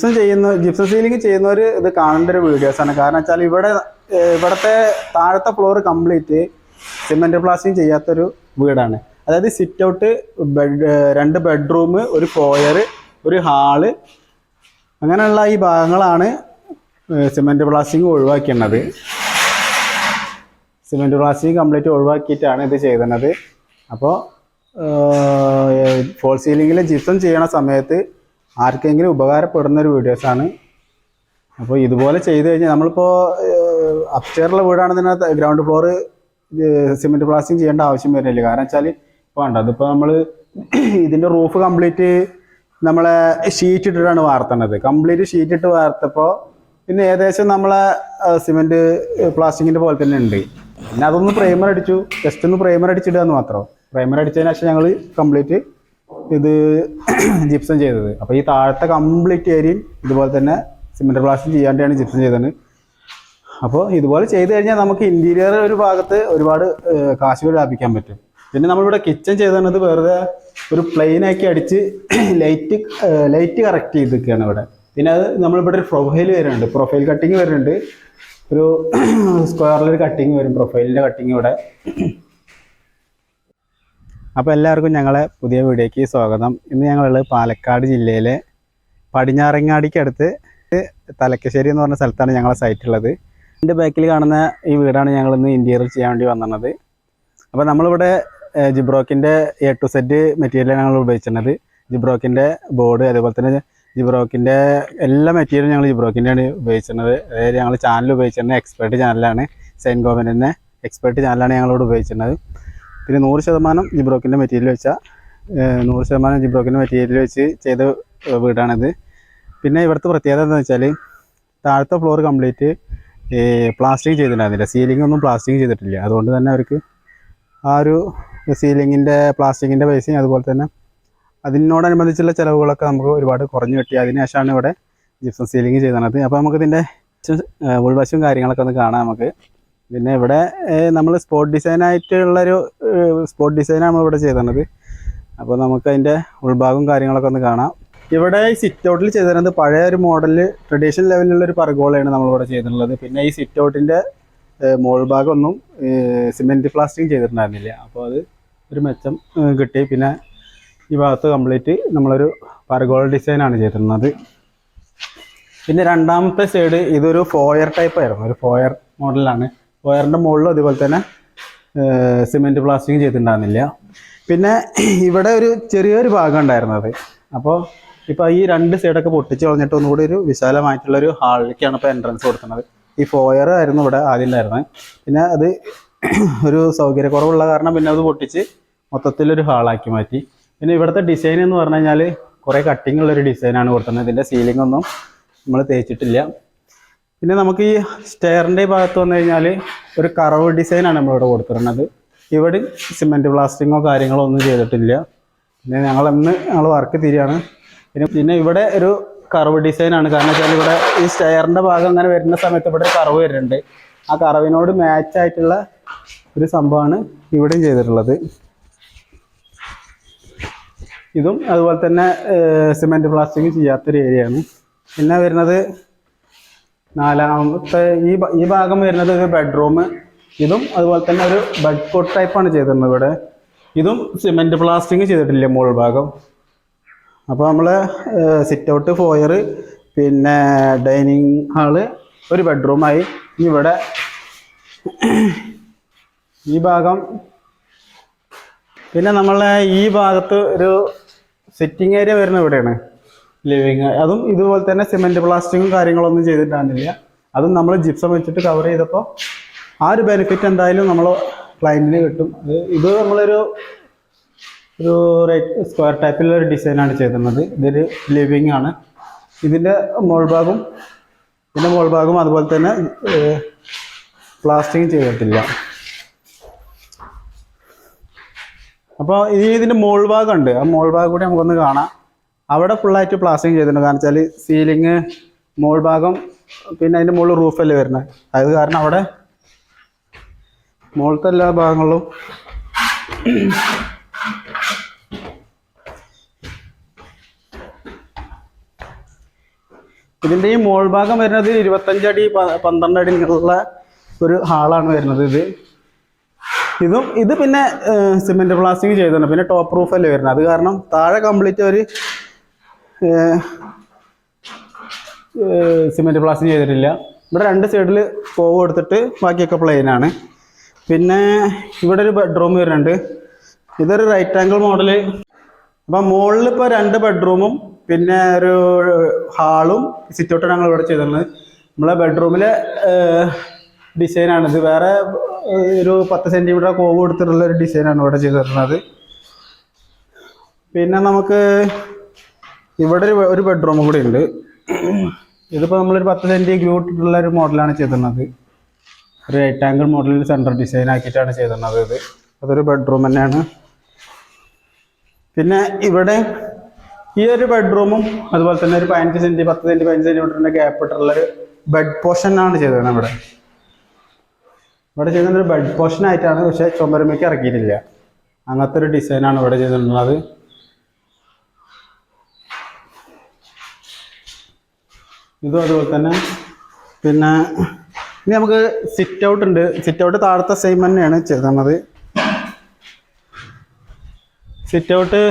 Gypsum ചെയ്യുന്ന gypsum ceiling ചെയ്യുന്നവർ ഇത് കാണേണ്ട ഒരു വീഡിയോസാണ്. കാരണം വെച്ചാൽ ഇവിടെ ഇവിടുത്തെ താഴത്തെ ഫ്ലോർ കംപ്ലീറ്റ് സിമെന്റ് പ്ലാസ്റ്റിംഗ് ചെയ്യാത്തൊരു വീടാണ്. അതായത് സിറ്റ് ഔട്ട് ബെഡ് രണ്ട് ബെഡ്റൂം ഒരു ഫോയർ ഒരു ഹാൾ അങ്ങനെയുള്ള ഈ ഭാഗങ്ങളാണ് സിമെന്റ് പ്ലാസ്റ്റിംഗ് ഒഴിവാക്കുന്നത് സിമെന്റ് പ്ലാസ്റ്റിംഗ് കംപ്ലീറ്റ് ഒഴിവാക്കിയിട്ടാണ് ഇത് ചെയ്തത്. അപ്പോൾ ഫോൾ സീലിംഗിൽ ജിപ്സം ചെയ്യണ സമയത്ത് ആർക്കെങ്കിലും ഉപകാരപ്പെടുന്ന ഒരു വീഡിയോസ് ആണ്. അപ്പോൾ ഇതുപോലെ ചെയ്തു കഴിഞ്ഞാൽ നമ്മളിപ്പോൾ അപ്സ്റ്റേറിലെ വീടാണെന്നുണ്ടെങ്കിൽ ഗ്രൗണ്ട് ഫ്ലോർ സിമെന്റ് പ്ലാസ്റ്റിംഗ് ചെയ്യേണ്ട ആവശ്യം വരുന്നില്ല. കാരണം വെച്ചാൽ ഇപ്പോൾ ഉണ്ട് അതിപ്പോൾ നമ്മൾ ഇതിന്റെ റൂഫ് കംപ്ലീറ്റ് നമ്മളെ ഷീറ്റ് ഇട്ടിട്ടാണ് വാർത്തണത്. കംപ്ലീറ്റ് ഷീറ്റ് ഇട്ട് വാർത്തപ്പോൾ പിന്നെ ഏകദേശം നമ്മളെ സിമെന്റ് പ്ലാസ്റ്റിക്കിന്റെ പോലെ തന്നെ ഉണ്ട്. പിന്നെ അതൊന്ന് പ്രൈമർ അടിച്ചു ജസ്റ്റ് ഒന്ന് പ്രൈമർ അടിച്ചിടുക എന്ന് മാത്രം. പ്രൈമർ അടിച്ചതിന് ശേഷം ഞങ്ങൾ കംപ്ലീറ്റ് ഇത് ജിപ്സം ചെയ്തത്. അപ്പോൾ ഈ താഴത്തെ കംപ്ലീറ്റ് ഏരിയയും ഇതുപോലെ തന്നെ സിമെന്റ് ബ്ലാസ്റ്റ് ചെയ്യാണ്ടാണ് ജിപ്സം ചെയ്തത്. അപ്പോൾ ഇതുപോലെ ചെയ്ത് കഴിഞ്ഞാൽ നമുക്ക് ഇന്റീരിയർ ഒരു ഭാഗത്ത് ഒരുപാട് കാശുകൾ ലാഭിക്കാൻ പറ്റും. പിന്നെ നമ്മളിവിടെ കിച്ചൺ ചെയ്തത് വെറുതെ ഒരു പ്ലെയിനാക്കി അടിച്ച് ലൈറ്റ് ലൈറ്റ് കറക്റ്റ് ചെയ്തിരിക്കുകയാണ് ഇവിടെ. പിന്നെ അത് നമ്മളിവിടെ ഒരു പ്രൊഫൈൽ വരുന്നുണ്ട്. പ്രൊഫൈൽ കട്ടിങ് വരുന്നുണ്ട്. ഒരു സ്ക്വയറിലൊരു കട്ടിങ് വരും. പ്രൊഫൈലിന്റെ കട്ടിങ് ഇവിടെ. അപ്പോൾ എല്ലാവർക്കും ഞങ്ങളെ പുതിയ വീഡിയോയ്ക്ക് സ്വാഗതം. ഇന്ന് ഞങ്ങളുള്ളത് പാലക്കാട് ജില്ലയിലെ പടിഞ്ഞാറങ്ങാടിക്കടുത്ത് തലക്കശ്ശേരി എന്ന് പറഞ്ഞ സ്ഥലത്താണ് ഞങ്ങളുടെ സൈറ്റ് ഉള്ളത്. എന്റെ ബാക്കിൽ കാണുന്ന ഈ വീടാണ് ഞങ്ങൾ ഇന്ന് ഇന്റീരിയർ ചെയ്യാൻ വേണ്ടി വന്നത്. അപ്പോൾ നമ്മളിവിടെ ജിബ്രോക്കിന്റെ എ ടു സെറ്റ് മെറ്റീരിയലാണ് ഞങ്ങൾ ഉപയോഗിച്ചിരുന്നത്. ജിബ്രോക്കിന്റെ ബോർഡ് അതുപോലെ തന്നെ ജിബ്രോക്കിന്റെ എല്ലാ മെറ്റീരിയലും ഞങ്ങൾ ജിബ്രോക്കിന്റെയാണ് ഉപയോഗിച്ചിരുന്നത്. അതായത് ഞങ്ങൾ ചാനൽ ഉപയോഗിച്ചിരുന്നത് എക്സ്പേർട്ട് ചാനലാണ് സെയിൻ ഗവൺമെന്റിന്റെ എക്സ്പേർട്ട് ചാനലാണ് ഞങ്ങളോട് ഉപയോഗിച്ചിരുന്നത്. പിന്നെ നൂറ് ശതമാനം ജിബ്രോക്കിന്റെ മെറ്റീരിയൽ വെച്ചാൽ നൂറ് ശതമാനം ജിബ്രോക്കിന്റെ മെറ്റീരിയൽ വെച്ച് ചെയ്ത വീടാണിത്. പിന്നെ ഇവിടുത്തെ പ്രത്യേകത എന്താണെന്ന് വെച്ചാൽ താഴത്തെ ഫ്ലോർ കംപ്ലീറ്റ് പ്ലാസ്റ്റിക് ചെയ്തിട്ടുണ്ടായിരുന്നില്ല. സീലിംഗ് ഒന്നും പ്ലാസ്റ്റിക് ചെയ്തിട്ടില്ല. അതുകൊണ്ട് തന്നെ അവർക്ക് ആ ഒരു സീലിങ്ങിന്റെ പ്ലാസ്റ്റിക്കിന്റെ പൈസയും അതുപോലെ തന്നെ അതിനോടനുബന്ധിച്ചുള്ള ചിലവുകളൊക്കെ നമുക്ക് ഒരുപാട് കുറഞ്ഞു കിട്ടി. അതിനുശേഷമാണ് ഇവിടെ ജിപ്സം സീലിംഗ് ചെയ്തത്. അപ്പോൾ നമുക്കിതിന്റെ ഉൾവശവും കാര്യങ്ങളൊക്കെ ഒന്ന് കാണാം നമുക്ക്. പിന്നെ ഇവിടെ നമ്മൾ സ്പോട്ട് ഡിസൈനായിട്ടുള്ളൊരു സ്പോട്ട് ഡിസൈനാണ് നമ്മളിവിടെ ചെയ്തത് അപ്പോൾ നമുക്ക് അതിന്റെ ഉൾഭാഗവും കാര്യങ്ങളൊക്കെ ഒന്ന് കാണാം. ഇവിടെ ഈ സിറ്റ് ഔട്ടിൽ ചെയ്തിരുന്നത് പഴയ ഒരു മോഡലിൽ ട്രഡീഷണൽ ലെവലിലുള്ള ഒരു പർഗോളയാണ് നമ്മളിവിടെ ചെയ്തിട്ടുള്ളത്. പിന്നെ ഈ സിറ്റ് ഔട്ടിന്റെ മോൾ ഭാഗമൊന്നും സിമെന്റ് പ്ലാസ്റ്റിക് ചെയ്തിട്ടുണ്ടായിരുന്നില്ല. അപ്പോൾ അത് ഒരു മെച്ചം കിട്ടി. പിന്നെ ഈ ഭാഗത്ത് കംപ്ലീറ്റ് നമ്മളൊരു പർഗോള ഡിസൈനാണ് ചെയ്തിരുന്നത്. പിന്നെ രണ്ടാമത്തെ സൈഡ് ഇതൊരു ഫോയർ ടൈപ്പ് ആയിരുന്നു. ഒരു ഫോയർ മോഡലാണ് ഫോയറിന്റെ മുകളിലും അതുപോലെ തന്നെ സിമെന്റ് പ്ലാസ്റ്റിക് ചെയ്തിട്ടുണ്ടായിരുന്നില്ല. പിന്നെ ഇവിടെ ഒരു ചെറിയൊരു ഭാഗം ഉണ്ടായിരുന്നത്. അപ്പോൾ ഇപ്പോൾ ഈ രണ്ട് സൈഡൊക്കെ പൊട്ടിച്ച് കളഞ്ഞിട്ട് ഒന്നുകൂടി ഒരു വിശാലമായിട്ടുള്ളൊരു ഹാളിലേക്കാണ് ഇപ്പോൾ എൻട്രൻസ് കൊടുക്കുന്നത്. ഈ ഫോയർ ആയിരുന്നു ഇവിടെ ആദ്യം ഉണ്ടായിരുന്നത്. പിന്നെ അത് ഒരു സൗകര്യക്കുറവുള്ള കാരണം പിന്നെ അത് പൊട്ടിച്ച് മൊത്തത്തിലൊരു ഹാളാക്കി മാറ്റി. പിന്നെ ഇവിടുത്തെ ഡിസൈൻ എന്ന് പറഞ്ഞു കഴിഞ്ഞാൽ കുറേ കട്ടിങ് ഉള്ളൊരു ഡിസൈനാണ് കൊടുക്കുന്നത്. ഇതിന്റെ സീലിംഗ് ഒന്നും നമ്മൾ തേച്ചിട്ടില്ല. പിന്നെ നമുക്ക് ഈ സ്റ്റെയറിന്റെ ഭാഗത്ത് വന്നു കഴിഞ്ഞാൽ ഒരു കറവ് ഡിസൈനാണ് നമ്മളിവിടെ കൊടുത്തിരുന്നത്. ഇവിടെ സിമെന്റ് പ്ലാസ്റ്റിങ്ങോ കാര്യങ്ങളോ ഒന്നും ചെയ്തിട്ടില്ല. പിന്നെ ഞങ്ങൾ ഇന്ന് ഞങ്ങൾ വർക്ക് തിരിയാണ് പിന്നെ പിന്നെ ഇവിടെ ഒരു കറവ് ഡിസൈനാണ് കാരണം വെച്ചാൽ ഇവിടെ ഈ സ്റ്റെയറിന്റെ ഭാഗം അങ്ങനെ വരുന്ന സമയത്ത് ഇവിടെ ഒരു കറവ് വരുന്നുണ്ട്. ആ കറവിനോട് മാച്ച് ആയിട്ടുള്ള ഒരു സംഭവമാണ് ഇവിടെയും ചെയ്തിട്ടുള്ളത്. ഇതും അതുപോലെ തന്നെ സിമെന്റ് പ്ലാസ്റ്റിക് ചെയ്യാത്തൊരു ഏരിയയാണ് പിന്നെ വരുന്നത് നാലാമത്തെ ഈ ഈ ഭാഗം വരുന്നത് ഒരു ബെഡ്റൂം ഇതും അതുപോലെ തന്നെ ഒരു ബെഡ് കോട്ട് ടൈപ്പാണ് ചെയ്തിരുന്നത് ഇവിടെ. ഇതും സിമെന്റ് പ്ലാസ്റ്റിങ് ചെയ്തിട്ടില്ല മുകൾ ഭാഗം. അപ്പോൾ നമ്മൾ സിറ്റ് ഔട്ട് ഫോയർ പിന്നെ ഡൈനിങ് ഹാൾ ഒരു ബെഡ്റൂമായി ഇവിടെ ഈ ഭാഗം. പിന്നെ നമ്മളെ ഈ ഭാഗത്ത് ഒരു സിറ്റിംഗ് ഏരിയ വരുന്ന ഇവിടെയാണ്. ലിവിങ് അതും ഇതുപോലെ തന്നെ സിമെന്റ് പ്ലാസ്റ്റിക്കും കാര്യങ്ങളൊന്നും ചെയ്തിട്ടാണില്ല അതും നമ്മൾ ജിപ്സം വെച്ചിട്ട് കവർ ചെയ്തപ്പോൾ ആ ഒരു ബെനിഫിറ്റ് എന്തായാലും നമ്മൾ ക്ലയന്റിന് കിട്ടും. ഇത് നമ്മളൊരു ഒരു റൈറ്റ് സ്ക്വയർ ടൈപ്പിലുള്ള ഒരു ഡിസൈനാണ് ചെയ്തിരുന്നത്. ഇതൊരു ലിവിങ് ആണ്. ഇതിന്റെ മോൾ ഭാഗം ഇതിന്റെ മോൾ ഭാഗം അതുപോലെ തന്നെ പ്ലാസ്റ്റിക് ചെയ്തിട്ടില്ല. അപ്പോൾ ഈ ഇതിന്റെ മോൾ ഭാഗം ഉണ്ട്. ആ മോൾ ഭാഗം കൂടി നമുക്കൊന്ന് കാണാം. അവിടെ ഫുള്ളായിട്ട് പ്ലാസ്റ്റിങ് ചെയ്തിട്ടുണ്ട്. കാരണം വെച്ചാൽ സീലിങ് മോൾ ഭാഗം പിന്നെ അതിന്റെ മുകളിൽ റൂഫല്ലേ വരുന്നത്. അത് കാരണം അവിടെ മുകളിലത്തെ എല്ലാ ഭാഗങ്ങളിലും ഇതിന്റെ ഈ മോൾ ഭാഗം വരുന്നത് ഇരുപത്തഞ്ചടി പന്ത്രണ്ട് അടി ഉള്ള ഒരു ഹാളാണ് വരുന്നത് ഇത്. ഇതും ഇത് പിന്നെ സിമെന്റ് പ്ലാസ്റ്റിക് ചെയ്തിട്ടുണ്ട് പിന്നെ ടോപ്പ് റൂഫ് അല്ലേ വരുന്നത്. അത് കാരണം താഴെ കംപ്ലീറ്റ് ഒരു സിമെന്റ് പ്ലാസ്റ്റിങ് ചെയ്തിട്ടില്ല. ഇവിടെ രണ്ട് സൈഡിൽ കോവ് എടുത്തിട്ട് ബാക്കിയൊക്കെ പ്ലെയിനാണ് പിന്നെ ഇവിടെ ഒരു ബെഡ്റൂം വരുന്നുണ്ട്. ഇതൊരു റൈറ്റ് ആംഗിൾ മോഡൽ അപ്പം മുകളിൽ ഇപ്പോൾ രണ്ട് ബെഡ്റൂമും പിന്നെ ഒരു ഹാളും സിറ്റ് ഞങ്ങൾ ഇവിടെ ചെയ്തിട്ടുണ്ട് നമ്മളെ ബെഡ്റൂമിലെ ഡിസൈനാണ് ഇത്. വേറെ ഒരു പത്ത് സെന്റിമീറ്റർ കോവ് കൊടുത്തിട്ടുള്ള ഒരു ഡിസൈനാണ് ഇവിടെ ചെയ്തിട്ടുള്ളത് പിന്നെ നമുക്ക് ഇവിടെ ഒരു ഒരു ബെഡ്റൂം കൂടി ഉണ്ട്. ഇതിപ്പോൾ നമ്മളൊരു പത്ത് സെന്റി ഗ്ലൂട്ടിട്ടുള്ള ഒരു മോഡലാണ് ചെയ്തിരുന്നത്. ഒരു റൈറ്റ് ആംഗിൾ മോഡലിൽ സെന്റർ ഡിസൈൻ ആക്കിയിട്ടാണ് ചെയ്തിരുന്നത് ഇത്. അതൊരു ബെഡ്റൂം തന്നെയാണ്. പിന്നെ ഇവിടെ ഈ ഒരു ബെഡ്റൂമും അതുപോലെ തന്നെ ഒരു പതിനഞ്ച് സെന്റ് പത്ത് സെന്റ് പതിനഞ്ച് സെന്റിമീറ്ററിന്റെ ഗ്യാപ്പ് ഇട്ടുള്ള ഒരു ബെഡ് പോർഷനാണ് ചെയ്തിരുന്നത് ഇവിടെ. ഇവിടെ ഒരു ബെഡ് പോർഷൻ ആയിട്ടാണ് പക്ഷേ ചുമരുമയ്ക്ക് ഇറക്കിയിട്ടില്ല. അങ്ങനത്തെ ഒരു ഡിസൈനാണ് ഇവിടെ ചെയ്തിട്ടുള്ളത് ഇതും അതുപോലെ തന്നെ. പിന്നെ ഇനി നമുക്ക് സിറ്റ് ഔട്ട് ഉണ്ട്. സിറ്റ് ഔട്ട് താഴത്തെ സെയിം തന്നെയാണ് ചെയ്തത് സിറ്റ് ഔട്ട്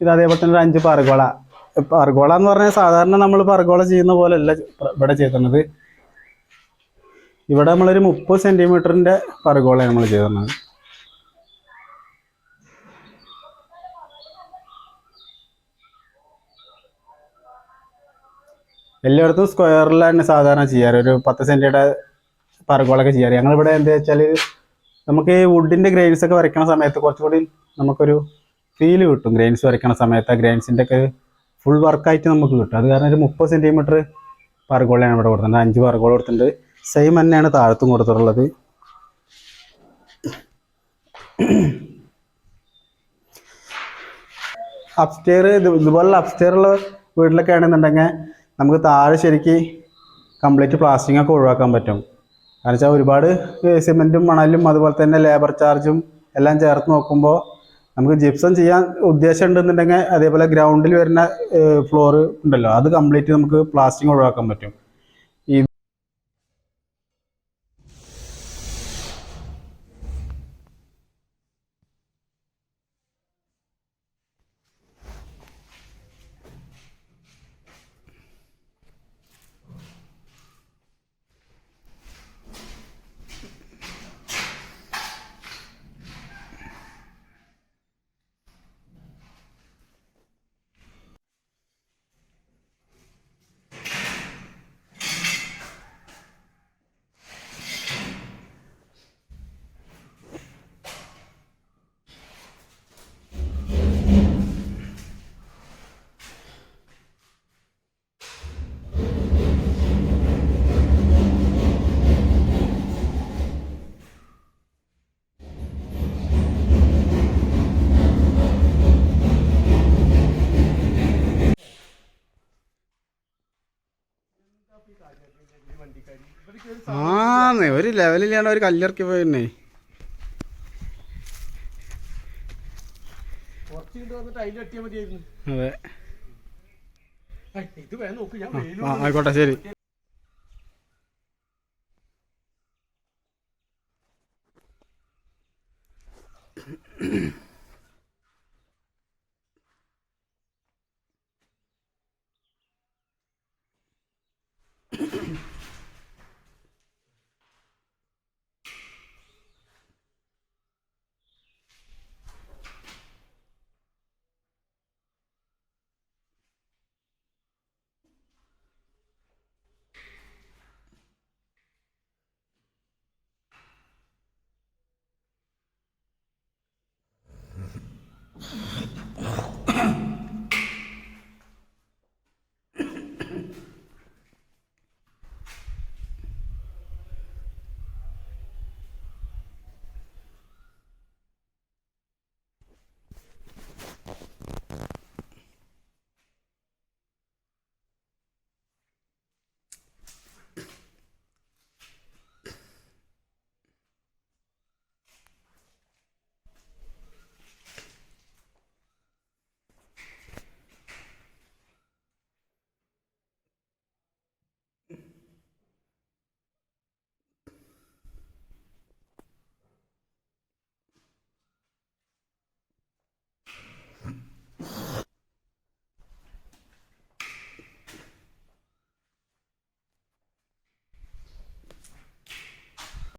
ഇത് അതേപോലെ തന്നെ ഒരു അഞ്ച് പർഗോള. പർഗോള എന്ന് പറഞ്ഞാൽ സാധാരണ നമ്മൾ പർഗോള ചെയ്യുന്ന പോലെയല്ല ഇവിടെ ചെയ്തത് ഇവിടെ നമ്മളൊരു മുപ്പത് സെന്റിമീറ്ററിന്റെ പർഗോളയാണ് നമ്മൾ ചെയ്തിരുന്നത്. എല്ലായിടത്തും സ്ക്വയറിലാണ് സാധാരണ ചെയ്യാറ്. ഒരു പത്ത് സെന്റിയുടെ പറകോളൊക്കെ ചെയ്യാറ്. ഞങ്ങളിവിടെ എന്താ വെച്ചാൽ നമുക്ക് ഈ വുഡിന്റെ ഗ്രെയിൻസ് ഒക്കെ വരയ്ക്കണ സമയത്ത് കുറച്ചുകൂടി നമുക്കൊരു ഫീൽ കിട്ടും. ഗ്രെയിൻസ് വരയ്ക്കണ സമയത്ത് ആ ഗ്രെയിൻസിന്റെ ഒക്കെ ഫുൾ വർക്കായിട്ട് നമുക്ക് കിട്ടും. അത് കാരണം ഒരു മുപ്പത് സെന്റിമീറ്റർ പറകോളയാണ് ഇവിടെ കൊടുത്തിട്ടുണ്ട് അഞ്ച് പറകോള കൊടുത്തിട്ടുണ്ട്. സെയിം തന്നെയാണ് താഴത്തും കൊടുത്തിട്ടുള്ളത്. അപ്സ്റ്റെയർ ഇത് ഇതുപോലുള്ള അപ്സ്റ്റെയറുള്ള വീട്ടിലൊക്കെ ആണെന്നുണ്ടെങ്കിൽ നമുക്ക് താഴെ ശരിക്ക് കംപ്ലീറ്റ് പ്ലാസ്റ്റിംഗ് ഒക്കെ ഒഴിവാക്കാൻ പറ്റും. കാരണം വെച്ചാൽ ഒരുപാട് സിമെന്റും മണലും അതുപോലെ തന്നെ ലേബർ ചാർജും എല്ലാം ചേർത്ത് നോക്കുമ്പോൾ നമുക്ക് ജിപ്സം ചെയ്യാൻ ഉദ്ദേശം ഉണ്ടെന്നുണ്ടെങ്കിൽ അതേപോലെ ഗ്രൗണ്ടിൽ വരുന്ന ഫ്ലോർ ഉണ്ടല്ലോ അത് കംപ്ലീറ്റ് നമുക്ക് പ്ലാസ്റ്റിംഗ് ഒഴിവാക്കാൻ പറ്റും. ആ ഒരു ലെവലിലാണ് ഒരു കല്ലിറക്കി പോയിരുന്നേ. അതെ. ആയിക്കോട്ടെ ശരി.